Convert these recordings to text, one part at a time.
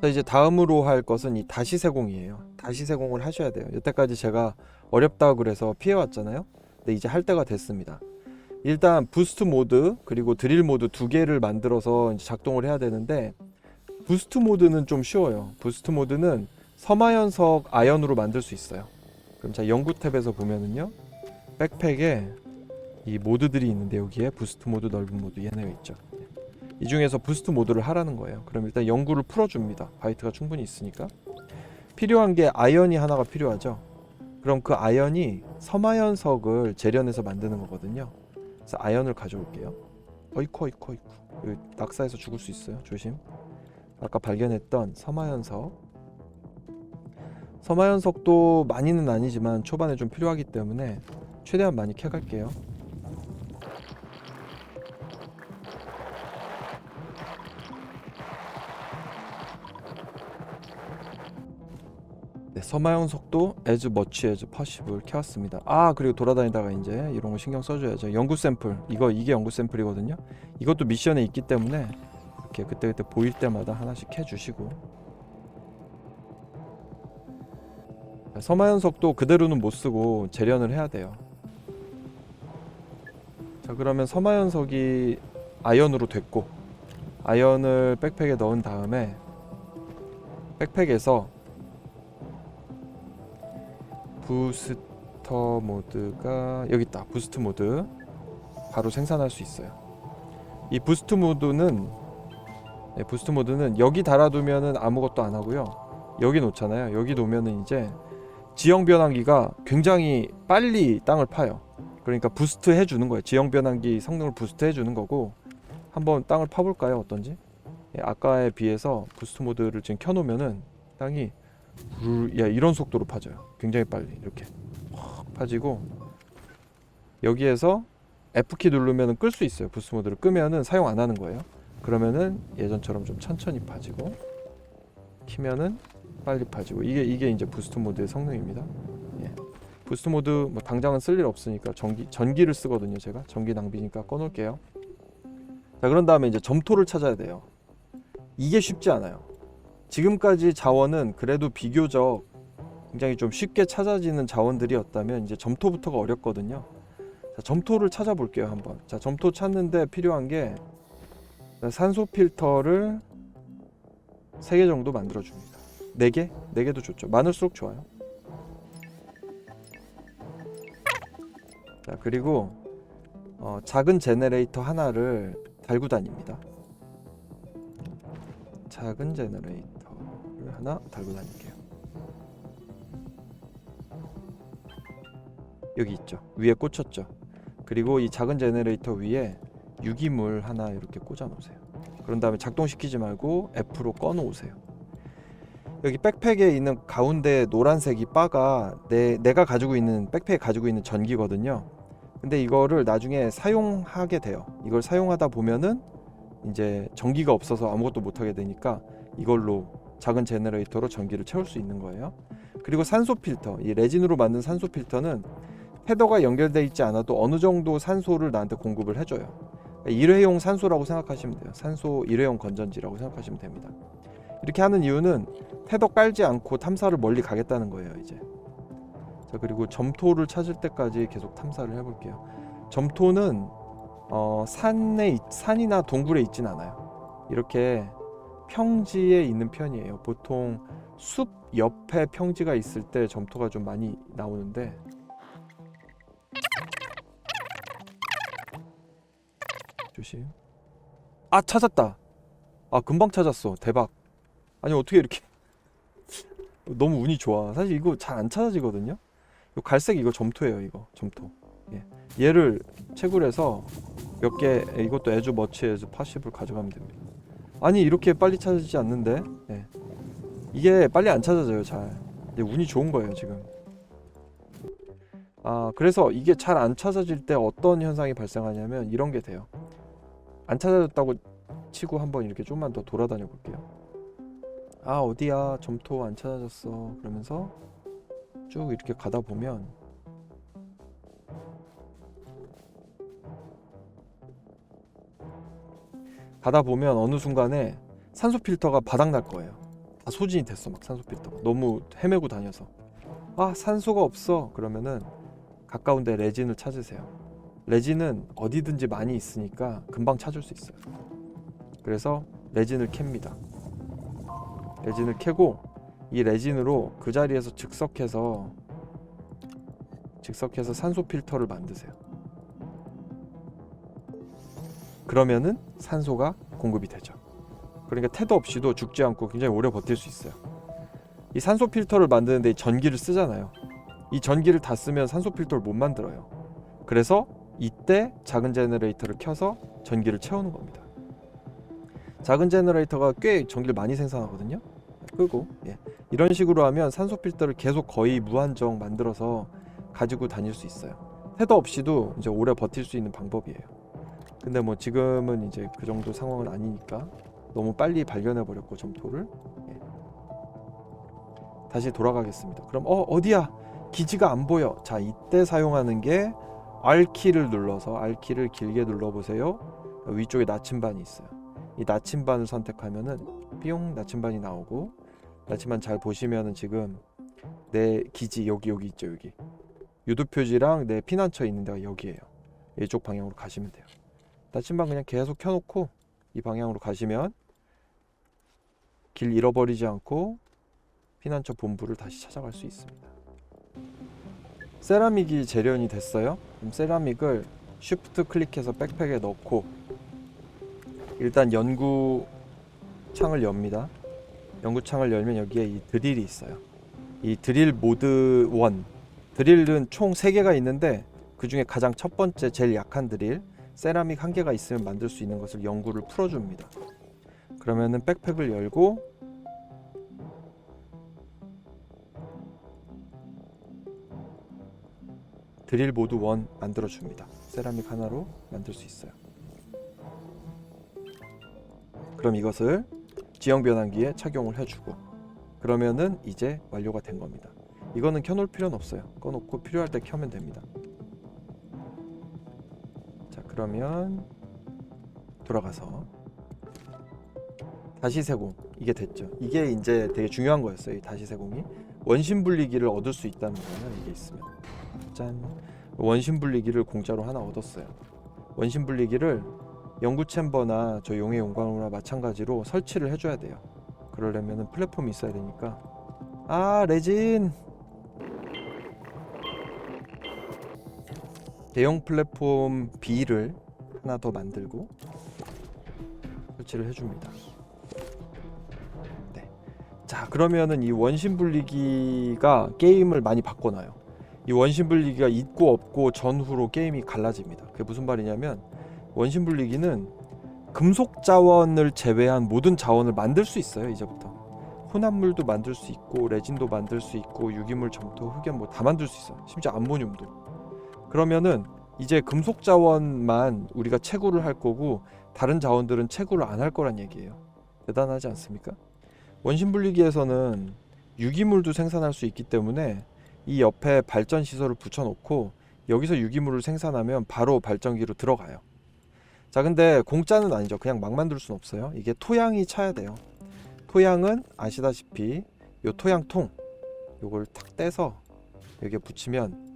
자, 이제 다음으로 할 것은 이 다시 세공이에요. 다시 세공을 하셔야 돼요. 여태까지 제가 어렵다고 그래서 피해 왔잖아요. 근데 이제 할 때가 됐습니다. 일단 부스트 모드 그리고 드릴 모드 두 개를 만들어서 작동을 해야 되는데 부스트 모드는 좀 쉬워요. 부스트 모드는 섬하연석 아연으로 만들 수 있어요. 그럼 자 연구 탭에서 보면은요. 백팩에 이 모드들이 있는데 여기에 부스트 모드, 넓은 모드 얘네 있죠. 이 중에서 부스트 모드를 하라는 거예요. 그럼 일단 연구를 풀어줍니다. 바이트가 충분히 있으니까. 필요한 게 아연이 하나가 필요하죠. 그럼 그 아연이 섬아연석을 재련해서 만드는 거거든요. 그래서 아연을 가져올게요. 어이쿠 어이쿠 어이쿠. 낙사해서 죽을 수 있어요. 조심. 아까 발견했던 섬아연석. 섬아연석도 많이는 아니지만 초반에 좀 필요하기 때문에 최대한 많이 캐갈게요. 서마영석도 as much as possible 캐왔습니다. 아 그리고 돌아다니다가 이제 이런 거 신경 써줘야죠. 연구 샘플 이거 이게 연구 샘플이거든요. 이것도 미션에 있기 때문에 이렇게 그때 그때 보일 때마다 하나씩 캐주시고 서마연석도 그대로는 못 쓰고 재련을 해야 돼요. 자 그러면 서마연석이 아연으로 됐고 아연을 백팩에 넣은 다음에 백팩에서 부스터 모드가 여기 있다. 부스트 모드 바로 생산할 수 있어요. 이 부스트 모드는 네, 부스트 모드는 여기 달아두면은 아무것도 안 하고요. 여기 놓잖아요. 여기 놓으면은 이제 지형 변환기가 굉장히 빨리 땅을 파요. 그러니까 부스트 해주는 거예요. 지형 변환기 성능을 부스트 해주는 거고 한번 땅을 파볼까요? 어떤지? 예, 아까에 비해서 부스트 모드를 지금 켜놓으면은 땅이 물- 야 이런 속도로 파져요. 굉장히 빨리 이렇게 확 파지고 여기에서 F키 누르면은 끌수 있어요. 부스트 모드를 끄면은 사용 안 하는 거예요. 그러면은 예전처럼 좀 천천히 파지고 키면은 빨리 파지고 이게 이게 이제 부스트 모드의 성능입니다. 예. 부스트 모드 뭐 당장은 쓸 일 없으니까 전기 전기를 쓰거든요. 제가 전기 낭비니까 꺼놓을게요. 자 그런 다음에 이제 점토를 찾아야 돼요. 이게 쉽지 않아요. 지금까지 자원은 그래도 비교적 굉장히 좀 쉽게 찾아지는 자원들이었다면 이제 점토부터가 어렵거든요. 자, 점토를 찾아볼게요 한번. 자 점토 찾는데 필요한 게 산소 필터를 3개 정도 만들어 줍니다. 4개? 4개도 좋죠. 많을수록 좋아요. 자 그리고 어, 작은 제네레이터 하나를 달고 다닙니다. 작은 제너레이터를 하나 달고 다닐게요. 여기 있죠. 위에 꽂혔죠. 그리고 이 작은 제너레이터 위에 유기물 하나 이렇게 꽂아 놓으세요. 그런 다음에 작동시키지 말고 F로 꺼 놓으세요. 여기 백팩에 있는 가운데 노란색 이 바가 내, 내가 가지고 있는 백팩에 가지고 있는 전기거든요. 근데 이거를 나중에 사용하게 돼요. 이걸 사용하다 보면은 이제 전기가 없어서 아무것도 못 하게 되니까 이걸로 작은 제너레이터로 전기를 채울 수 있는 거예요. 그리고 산소 필터, 이 레진으로 만든 산소 필터는 헤더가 연결돼 있지 않아도 어느 정도 산소를 나한테 공급을 해줘요. 그러니까 일회용 산소라고 생각하시면 돼요. 산소 일회용 건전지라고 생각하시면 됩니다. 이렇게 하는 이유는 헤더 깔지 않고 탐사를 멀리 가겠다는 거예요. 이제. 자 그리고 점토를 찾을 때까지 계속 탐사를 해볼게요. 점토는 어, 산에 있- 산이나 동굴에 있진 않아요. 이렇게 평지에 있는 편이에요. 보통 숲 옆에 평지가 있을 때 점토가 좀 많이 나오는데 조심. 아 찾았다. 아 금방 찾았어. 대박. 아니 어떻게 이렇게 너무 운이 좋아. 사실 이거 잘 안 찾아지거든요. 이 갈색 이거 점토예요. 이거 점토. 예. 얘를 채굴해서 몇 개 이것도 에주 머치 에주 파시블 가져가면 됩니다. 아니 이렇게 빨리 찾아지지 않는데 예. 이게 빨리 안 찾아져요 잘. 이게 운이 좋은 거예요 지금. 아 그래서 이게 잘 안 찾아질 때 어떤 현상이 발생하냐면 이런 게 돼요. 안 찾아졌다고 치고 한번 이렇게 좀만 더 돌아다녀 볼게요. 아 어디야 점토 안 찾아졌어 그러면서 쭉 이렇게 가다 보면 가다 보면 어느 순간에 산소 필터가 바닥 날 거예요. 다 소진이 됐어 막 산소 필터가. 너무 헤매고 다녀서. 아 산소가 없어. 그러면은 가까운데 레진을 찾으세요. 레진은 어디든지 많이 있으니까 금방 찾을 수 있어요. 그래서 레진을 캡니다. 레진을 캐고 이 레진으로 그 자리에서 즉석해서 즉석해서 산소 필터를 만드세요 그러면은 산소가 공급이 되죠 그러니까 태도 없이도 죽지 않고 굉장히 오래 버틸 수 있어요. 이 산소 필터를 만드는데 이 전기를 쓰잖아요. 이 전기를 다 쓰면 산소 필터를 못 만들어요. 그래서 이때 작은 제너레이터를 켜서 전기를 채우는 겁니다. 작은 제너레이터가 꽤 전기를 많이 생산하거든요. 끄고 예. 이런 식으로 하면 산소 필터를 계속 거의 무한정 만들어서 가지고 다닐 수 있어요. 태도 없이도 이제 오래 버틸 수 있는 방법이에요. 근데 뭐 지금은 이제 그 정도 상황은 아니니까 너무 빨리 발견해 버렸고 점토를 예. 다시 돌아가겠습니다. 그럼 어 어디야 기지가 안 보여. 자 이때 사용하는 게 R키를 눌러서 R키를 길게 눌러보세요. 위쪽에 나침반이 있어요. 이 나침반을 선택하면은 뿅 나침반이 나오고 나침반 잘 보시면은 지금 내 기지 여기 여기 있죠 여기 유도 표지랑 내 피난처 있는 데가 여기에요. 이쪽 방향으로 가시면 돼요. 나침반 그냥 계속 켜놓고 이 방향으로 가시면 길 잃어버리지 않고 피난처 본부를 다시 찾아갈 수 있습니다. 세라믹이 재련이 됐어요. 그럼 세라믹을 쉬프트 클릭해서 백팩에 넣고 일단 연구 창을 엽니다. 연구 창을 열면 여기에 이 드릴이 있어요. 이 드릴 모드 1 드릴은 총 3개가 있는데 그 중에 가장 첫 번째 제일 약한 드릴 세라믹 한 개가 있으면 만들 수 있는 것을 연구를 풀어줍니다. 그러면은 백팩을 열고 드릴 모드 1 만들어 줍니다. 세라믹 하나로 만들 수 있어요. 그럼 이것을 지형 변환기에 착용을 해주고 그러면은 이제 완료가 된 겁니다. 이거는 켜놓을 필요는 없어요. 꺼놓고 필요할 때 켜면 됩니다. 자 그러면 돌아가서 다시 세공 이게 됐죠. 이게 이제 되게 중요한 거였어요. 이 다시 세공이 원심 분리기를 얻을 수 있다는 거는 이게 있으면 짠 원심 분리기를 공짜로 하나 얻었어요. 원심 분리기를 연구 챔버나 저 용의 용광로나 마찬가지로 설치를 해줘야 돼요. 그러려면은 플랫폼이 있어야 되니까 아 레진 대형 플랫폼 B를 하나 더 만들고 설치를 해줍니다. 네. 자 그러면은 이 원심 분리기가 게임을 많이 바꿔놔요. 이 원심 분리기가 있고 없고 전후로 게임이 갈라집니다. 그게 무슨 말이냐면 원심 분리기는 금속 자원을 제외한 모든 자원을 만들 수 있어요 이제부터 혼합물도 만들 수 있고 레진도 만들 수 있고 유기물 점토 흑연 뭐 다 만들 수 있어 심지어 암모늄도 그러면은 이제 금속 자원만 우리가 채굴을 할 거고 다른 자원들은 채굴을 안 할 거란 얘기예요. 대단하지 않습니까? 원심 분리기에서는 유기물도 생산할 수 있기 때문에 이 옆에 발전 시설을 붙여 놓고 여기서 유기물을 생산하면 바로 발전기로 들어가요. 자 근데 공짜는 아니죠. 그냥 막 만들 수는 없어요. 이게 토양이 차야 돼요. 토양은 아시다시피 요 토양통 요걸 탁 떼서 여기에 붙이면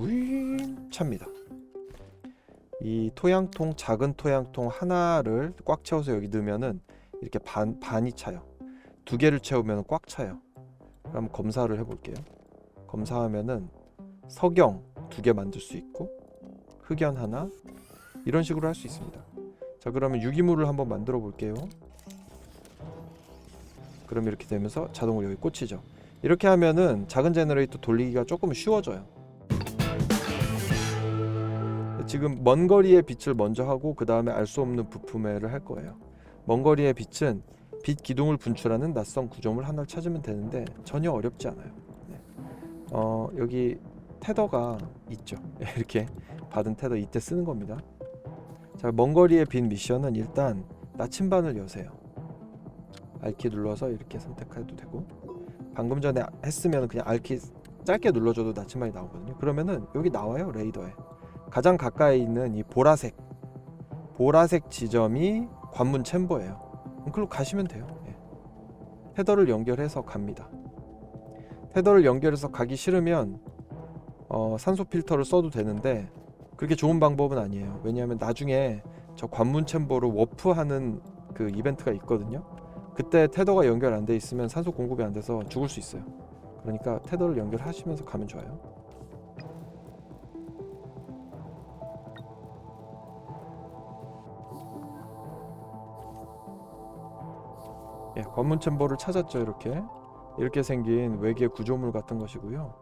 우잉 찹니다 이 토양통 작은 토양통 하나를 꽉 채워서 여기 넣으면은 이렇게 반, 반이 차요 두 개를 채우면 꽉 차요 그럼 검사를 해볼게요 검사하면은 석영 두 개 만들 수 있고 흑연 하나 이런 식으로 할 수 있습니다. 자 그러면 유기물을 한번 만들어 볼게요. 그럼 이렇게 되면서 자동으로 여기 꽂히죠. 이렇게 하면은 작은 제너레이터 돌리기가 조금 쉬워져요. 지금 먼 거리의 빛을 먼저 하고 그 다음에 알 수 없는 부품회를 할 거예요. 먼 거리의 빛은 빛 기둥을 분출하는 낯선 구조물 하나를 찾으면 되는데 전혀 어렵지 않아요. 네. 어 여기 테더가 있죠. 이렇게 받은 테더 이때 쓰는 겁니다. 자, 먼 거리의 빈 미션은 일단 나침반을 여세요. R키 눌러서 이렇게 선택해도 되고 방금 전에 했으면 그냥 R키 짧게 눌러줘도 나침반이 나오거든요. 그러면은 여기 나와요 레이더에 가장 가까이 있는 이 보라색 보라색 지점이 관문 챔버예요. 그럼 글로 가시면 돼요. 예. 헤더를 연결해서 갑니다. 헤더를 연결해서 가기 싫으면 어, 산소 필터를 써도 되는데 그렇게 좋은 방법은 아니에요. 왜냐하면 나중에 저 관문 챔버로 워프하는 그 이벤트가 있거든요. 그때 테더가 연결 안 돼 있으면 산소 공급이 안 돼서 죽을 수 있어요. 그러니까 테더를 연결하시면서 가면 좋아요. 관문 챔버를 찾았죠. 이렇게 이렇게 생긴 외계 구조물 같은 것이고요.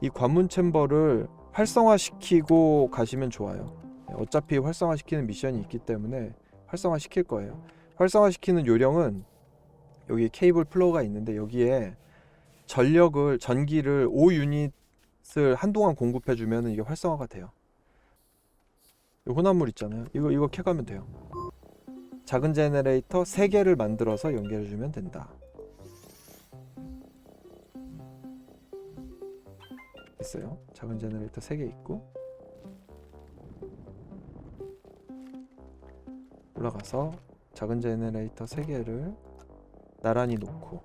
이 관문 챔버를 활성화시키고 가시면 좋아요. 예, 어차피 활성화시키는 미션이 있기 때문에 활성화시킬 거예요. 활성화시키는 요령은 여기 케이블 플로우가 있는데 여기에 전력을 전기를 5유닛을 한동안 공급해 주면 이게 활성화가 돼요. 이 혼합물 있잖아요. 이거 이거 캐가면 돼요. 작은 제너레이터 3개를 만들어서 연결해 주면 된다. 됐어요. 작은 제너레이터 3개 있고 올라가서 작은 제너레이터 3개를 나란히 놓고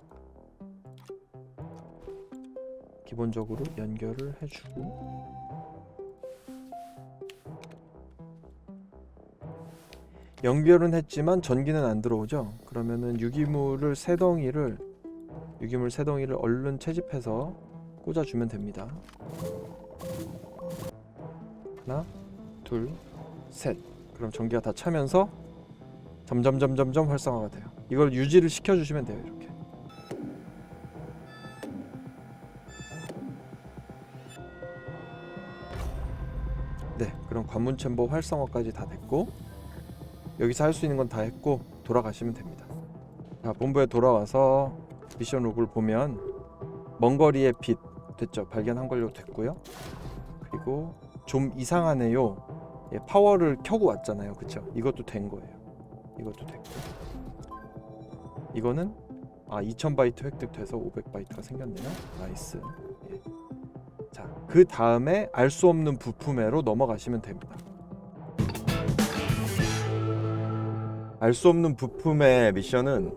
기본적으로 연결을 해주고 연결은 했지만 전기는 안 들어오죠. 그러면은 유기물을 세 덩이를 유기물 세 덩이를 얼른 채집해서 꽂아주면 됩니다. 하나, 둘, 셋. 그럼 전기가 다 차면서 점점 점점 점 활성화가 돼요. 이걸 유지를 시켜주시면 돼요. 이렇게. 네, 그럼 관문 챔버 활성화까지 다 됐고 여기서 할 수 있는 건 다 했고 돌아가시면 됩니다. 자, 본부에 돌아와서 미션 로그를 보면 먼 거리의 빛 됐죠. 발견한 걸로 됐고요. 그리고 좀 이상하네요. 예, 파워를 켜고 왔잖아요. 그쵸? 이것도 된 거예요. 이것도 됐고. 이거는 아 2000바이트 획득돼서 500바이트가 생겼네요. 나이스. 예. 자, 그 다음에 알 수 없는 부품회로 넘어가시면 됩니다. 알 수 없는 부품의 미션은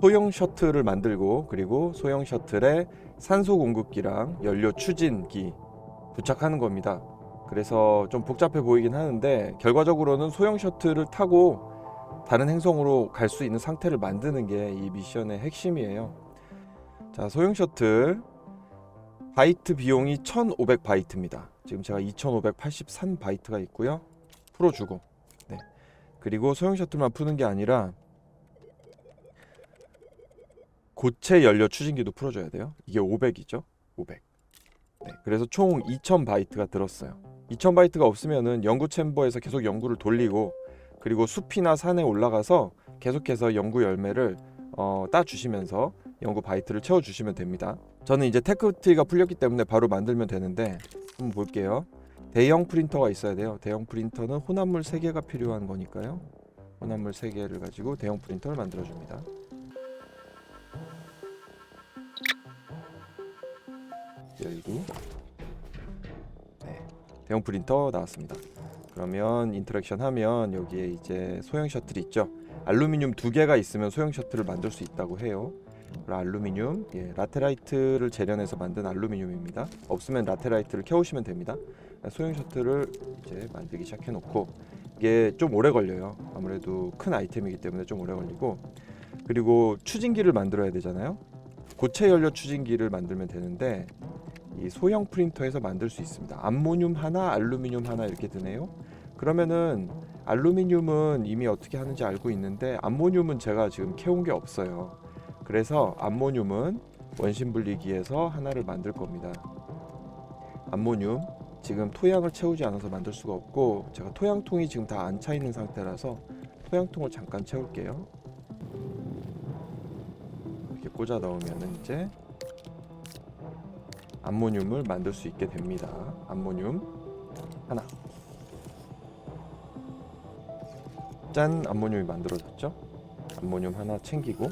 소형 셔틀을 만들고 그리고 소형 셔틀에 산소 공급기랑 연료 추진기 부착하는 겁니다. 그래서 좀 복잡해 보이긴 하는데 결과적으로는 소형 셔틀을 타고 다른 행성으로 갈 수 있는 상태를 만드는 게 이 미션의 핵심이에요. 자, 소형 셔틀 바이트 비용이 1,500 바이트입니다. 지금 제가 2,583 바이트가 있고요. 풀어주고, 네. 그리고 소형 셔틀만 푸는 게 아니라 고체 연료 추진기도 풀어줘야 돼요. 이게 500이죠. 500. 네, 그래서 총 2,000 바이트가 들었어요. 2,000 바이트가 없으면은 연구 챔버에서 계속 연구를 돌리고 그리고 숲이나 산에 올라가서 계속해서 연구 열매를 어, 따 주시면서 연구 바이트를 채워 주시면 됩니다. 저는 이제 테크트리가 풀렸기 때문에 바로 만들면 되는데 한번 볼게요. 대형 프린터가 있어야 돼요. 대형 프린터는 혼합물 3개가 필요한 거니까요. 혼합물 3개를 가지고 대형 프린터를 만들어 줍니다. 열고 네, 대형 프린터 나왔습니다. 그러면 인터랙션 하면 여기에 이제 소형 셔틀 있죠. 알루미늄 두 개가 있으면 소형 셔틀을 만들 수 있다고 해요. 알루미늄, 예, 라테라이트를 재련해서 만든 알루미늄입니다. 없으면 라테라이트를 캐오시면 됩니다. 소형 셔틀을 이제 만들기 시작해 놓고 이게 좀 오래 걸려요. 아무래도 큰 아이템이기 때문에 좀 오래 걸리고 그리고 추진기를 만들어야 되잖아요. 고체 연료 추진기를 만들면 되는데 이 소형 프린터에서 만들 수 있습니다. 암모늄 하나, 알루미늄 하나 이렇게 드네요. 그러면은 알루미늄은 이미 어떻게 하는지 알고 있는데 암모늄은 제가 지금 캐온 게 없어요. 그래서 암모늄은 원심 분리기에서 하나를 만들 겁니다. 암모늄 지금 토양을 채우지 않아서 만들 수가 없고 제가 토양통이 지금 다 안 차 있는 상태라서 토양통을 잠깐 채울게요. 이렇게 꽂아 넣으면은 이제 암모늄을 만들 수 있게 됩니다. 암모늄 하나. 짠, 암모늄이 만들어졌죠? 암모늄 하나 챙기고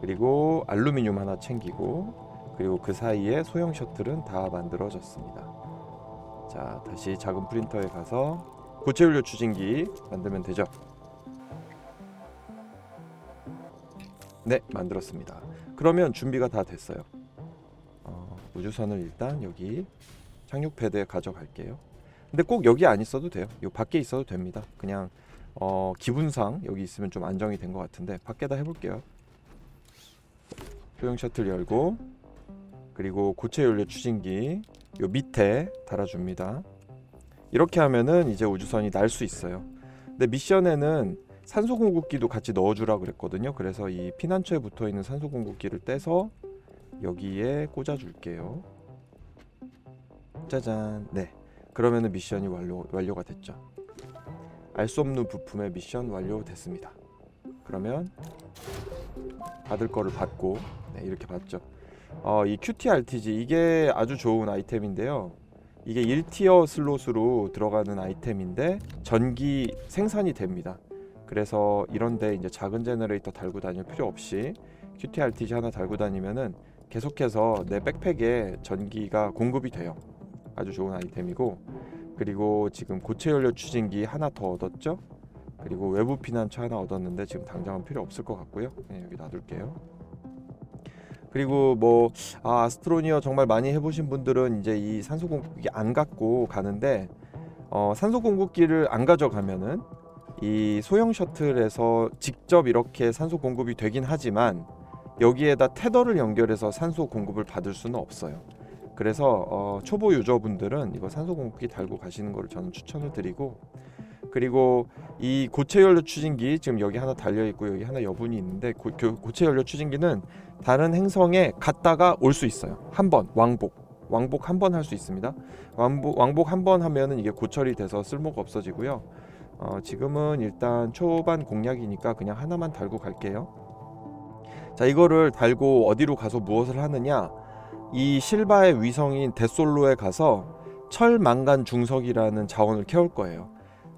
그리고 알루미늄 하나 챙기고 그리고 그 사이에 소형 셔틀은 다 만들어졌습니다. 자, 다시 작은 프린터에 가서 고체 연료 추진기 만들면 되죠. 네, 만들었습니다. 그러면 준비가 다 됐어요. 어, 우주선을 일단 여기 착륙 패드에 가져갈게요. 근데 꼭 여기 안 있어도 돼요. 요 밖에 있어도 됩니다. 그냥 어, 기분상 여기 있으면 좀 안정이 된 것 같은데 밖에다 해볼게요. 소형 셔틀 열고 그리고 고체 연료 추진기 요 밑에 달아줍니다. 이렇게 하면은 이제 우주선이 날 수 있어요. 근데 미션에는 산소 공급기도 같이 넣어주라 그랬거든요. 그래서 이 피난처에 붙어 있는 산소 공급기를 떼서 여기에 꽂아줄게요. 짜잔. 네. 그러면은 미션이 완료 완료가 됐죠. 알 수 없는 부품의 미션 완료됐습니다. 그러면 받을 거를 받고 네, 이렇게 받죠. 어, 이 QTRTG 이게 아주 좋은 아이템인데요. 이게 1티어 슬롯으로 들어가는 아이템인데 전기 생산이 됩니다. 그래서 이런데 이제 작은 제너레이터 달고 다닐 필요 없이 QTRTG 하나 달고 다니면은 계속해서 내 백팩에 전기가 공급이 돼요. 아주 좋은 아이템이고 그리고 지금 고체 연료 추진기 하나 더 얻었죠. 그리고 외부 피난처 하나 얻었는데 지금 당장은 필요 없을 것 같고요. 네, 여기 놔둘게요. 그리고 뭐 아, 아스트로니어 정말 많이 해보신 분들은 이제 이 산소 공급기 안 갖고 가는데 어, 산소 공급기를 안 가져가면은 이 소형 셔틀에서 직접 이렇게 산소 공급이 되긴 하지만 여기에다 테더를 연결해서 산소 공급을 받을 수는 없어요. 그래서 어, 초보 유저분들은 이거 산소 공급기 달고 가시는 거를 저는 추천을 드리고 그리고 이 고체 연료 추진기 지금 여기 하나 달려 있고 여기 하나 여분이 있는데 고, 그 고체 연료 추진기는 다른 행성에 갔다가 올 수 있어요. 한 번 왕복 왕복 한 번 할 수 있습니다. 왕복 왕복 한 번 하면은 이게 고철이 돼서 쓸모가 없어지고요. 어, 지금은 일단 초반 공략이니까 그냥 하나만 달고 갈게요. 자 이거를 달고 어디로 가서 무엇을 하느냐? 이 실바의 위성인 데솔로에 가서 철 망간 중석이라는 자원을 캐올 거예요.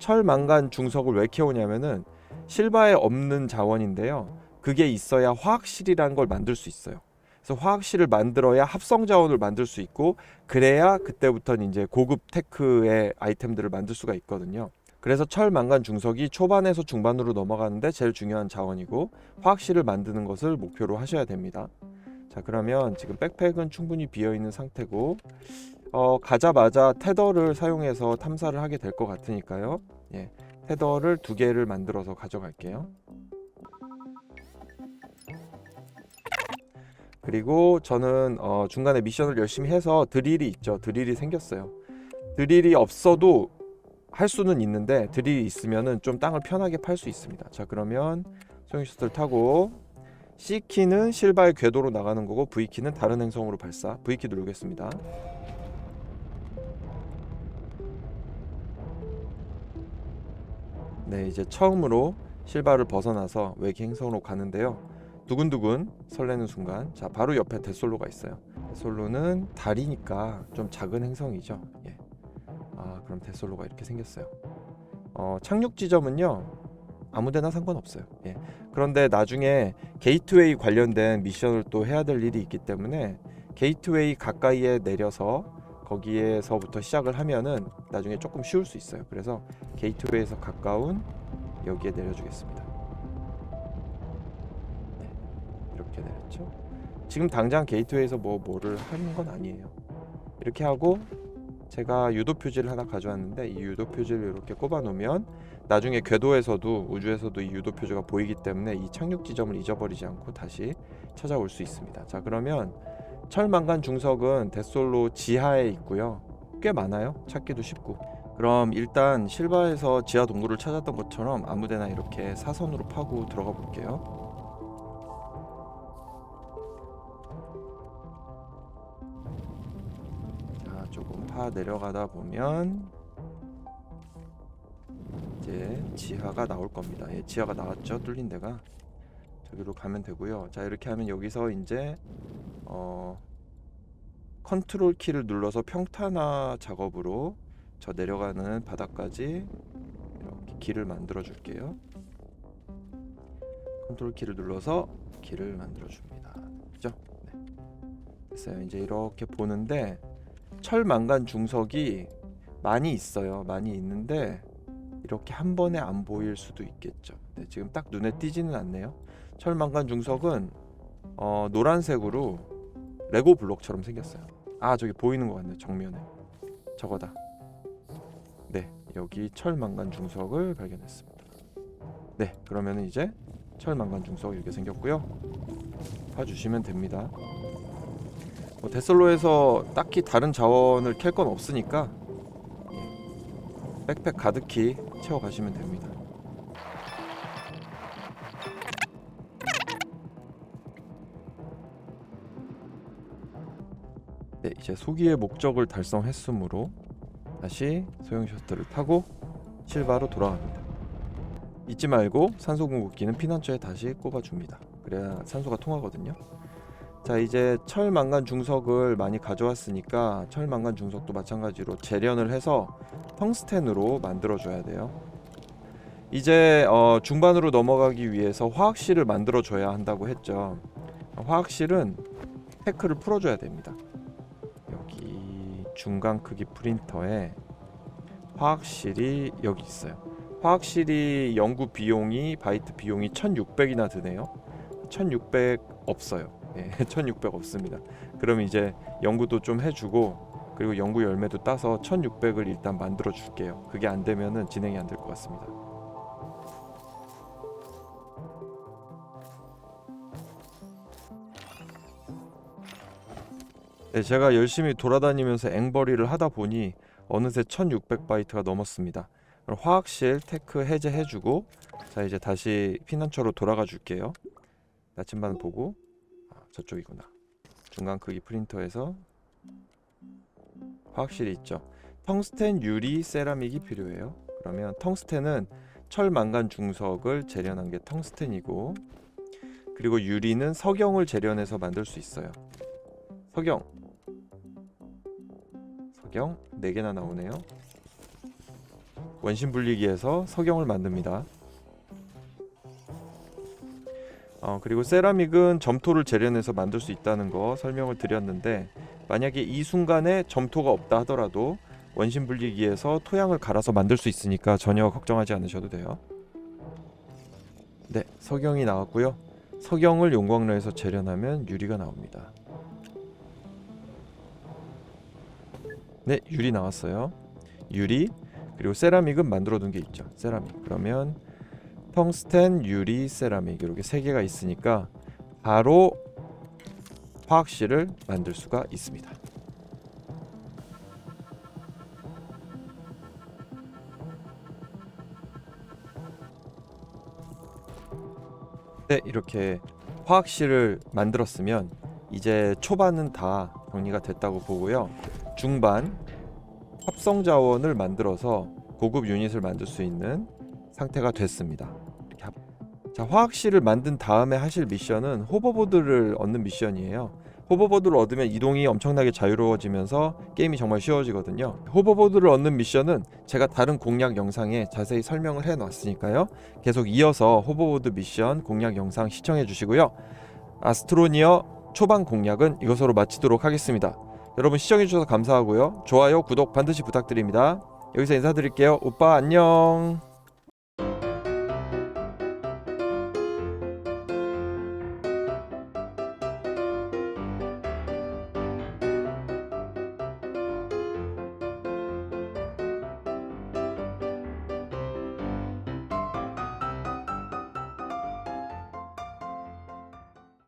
철 망간 중석을 왜 캐오냐면은 실바에 없는 자원인데요. 그게 있어야 화학실이라는 걸 만들 수 있어요. 그래서 화학실을 만들어야 합성 자원을 만들 수 있고 그래야 그때부터는 이제 고급 테크의 아이템들을 만들 수가 있거든요. 그래서 철 망간 중석이 초반에서 중반으로 넘어가는데 제일 중요한 자원이고 화학실을 만드는 것을 목표로 하셔야 됩니다. 자 그러면 지금 백팩은 충분히 비어 있는 상태고 어, 가자마자 테더를 사용해서 탐사를 하게 될 것 같으니까요. 예, 테더를 두 개를 만들어서 가져갈게요. 그리고 저는 어, 중간에 미션을 열심히 해서 드릴이 있죠. 드릴이 생겼어요. 드릴이 없어도 할 수는 있는데 드릴이 있으면은 좀 땅을 편하게 팔 수 있습니다. 자 그러면 소형 셔틀 타고 C 키는 실바의 궤도로 나가는 거고 V 키는 다른 행성으로 발사. V 키 누르겠습니다. 네, 이제 처음으로 실바를 벗어나서 외계 행성으로 가는데요. 두근두근 설레는 순간, 자 바로 옆에 데솔로가 있어요. 데솔로는 달이니까 좀 작은 행성이죠. 예. 아 그럼 데솔로가 이렇게 생겼어요. 어, 착륙 지점은요 아무데나 상관없어요. 예. 그런데 나중에 게이트웨이 관련된 미션을 또 해야 될 일이 있기 때문에 게이트웨이 가까이에 내려서 거기에서부터 시작을 하면은 나중에 조금 쉬울 수 있어요. 그래서 게이트웨이에서 가까운 여기에 내려주겠습니다. 네, 이렇게 내렸죠. 지금 당장 게이트웨이에서 뭐 뭐를 하는 건 아니에요. 이렇게 하고 제가 유도 표지를 하나 가져왔는데 이 유도 표지를 이렇게 꼽아 놓으면 나중에 궤도에서도 우주에서도 이 유도 표지가 보이기 때문에 이 착륙 지점을 잊어버리지 않고 다시 찾아올 수 있습니다. 자 그러면 철망간 중석은 데솔로 지하에 있고요. 꽤 많아요. 찾기도 쉽고. 그럼 일단 실바에서 지하 동굴을 찾았던 것처럼 아무데나 이렇게 사선으로 파고 들어가 볼게요. 자, 조금 파 내려가다 보면 이제 지하가 나올 겁니다. 예, 지하가 나왔죠. 뚫린 데가. 저기로 가면 되고요. 자, 이렇게 하면 여기서 이제 어, 컨트롤 키를 눌러서 평탄화 작업으로 저 내려가는 바닥까지 이렇게 길을 만들어 줄게요. 컨트롤 키를 눌러서 길을 만들어 줍니다. 그죠? 네. 됐어요. 이제 이렇게 보는데 철 망간 중석이 많이 있어요. 많이 있는데 이렇게 한 번에 안 보일 수도 있겠죠. 네, 지금 딱 눈에 띄지는 않네요. 철 망간 중석은 어, 노란색으로 레고 블록처럼 생겼어요. 아 저기 보이는 것 같네 정면에 저거다. 네 여기 철망간 중석을 발견했습니다. 네 그러면 이제 철망간 중석 이렇게 생겼고요. 봐주시면 됩니다. 뭐 데슬로에서 딱히 다른 자원을 캘 건 없으니까 예, 백팩 가득히 채워 가시면 됩니다. 이제 소기의 목적을 달성했으므로 다시 소형 셔틀을 타고 실바로 돌아갑니다. 잊지 말고 산소 공급기는 피난처에 다시 꼽아줍니다. 그래야 산소가 통하거든요. 자 이제 철망간 중석을 많이 가져왔으니까 철망간 중석도 마찬가지로 재련을 해서 텅스텐으로 만들어줘야 돼요. 이제 어, 중반으로 넘어가기 위해서 화학실을 만들어줘야 한다고 했죠. 화학실은 테크를 풀어줘야 됩니다. 중간 크기 프린터에 화학실이 여기 있어요. 화학실이 연구 비용이 바이트 비용이 1,600이나 드네요. 1,600 없어요. 예, 1,600 없습니다. 그럼 이제 연구도 좀 해주고 그리고 연구 열매도 따서 1,600을 일단 만들어 줄게요. 그게 안 되면은 진행이 안 될 것 같습니다. 네, 제가 열심히 돌아다니면서 앵벌이를 하다 보니 어느새 1600바이트가 넘었습니다. 화학실 테크 해제해주고 자 이제 다시 피난처로 돌아가 줄게요. 나침반 보고 아, 저쪽이구나. 중간 크기 프린터에서 화학실이 있죠. 텅스텐 유리 세라믹이 필요해요. 그러면 텅스텐은 철 망간 중석을 재련한 게 텅스텐이고 그리고 유리는 석영을 재련해서 만들 수 있어요. 석영 석영 4개나 나오네요. 원심 분리기에서 석영을 만듭니다. 어, 그리고 세라믹은 점토를 재련해서 만들 수 있다는 거 설명을 드렸는데 만약에 이 순간에 점토가 없다 하더라도 원심 분리기에서 토양을 갈아서 만들 수 있으니까 전혀 걱정하지 않으셔도 돼요. 네, 석영이 나왔고요. 석영을 용광로에서 재련하면 유리가 나옵니다. 네, 유리 나왔어요. 유리 그리고 세라믹은 만들어 둔 게 있죠. 세라믹. 그러면 텅스텐, 유리, 세라믹 이렇게 세 개가 있으니까 바로 화학실을 만들 수가 있습니다. 네, 이렇게 화학실을 만들었으면 이제 초반은 다 정리가 됐다고 보고요. 중반 합성 자원을 만들어서 고급 유닛을 만들 수 있는 상태가 됐습니다. 자, 화학실을 만든 다음에 하실 미션은 호버보드를 얻는 미션이에요. 호버보드를 얻으면 이동이 엄청나게 자유로워지면서 게임이 정말 쉬워지거든요. 호버보드를 얻는 미션은 제가 다른 공략 영상에 자세히 설명을 해 놨으니까요. 계속 이어서 호버보드 미션 공략 영상 시청해 주시고요. 아스트로니어 초반 공략은 이것으로 마치도록 하겠습니다. 여러분 시청해 주셔서 감사하고요. 좋아요, 구독 반드시 부탁드립니다. 여기서 인사드릴게요. 오빠 안녕.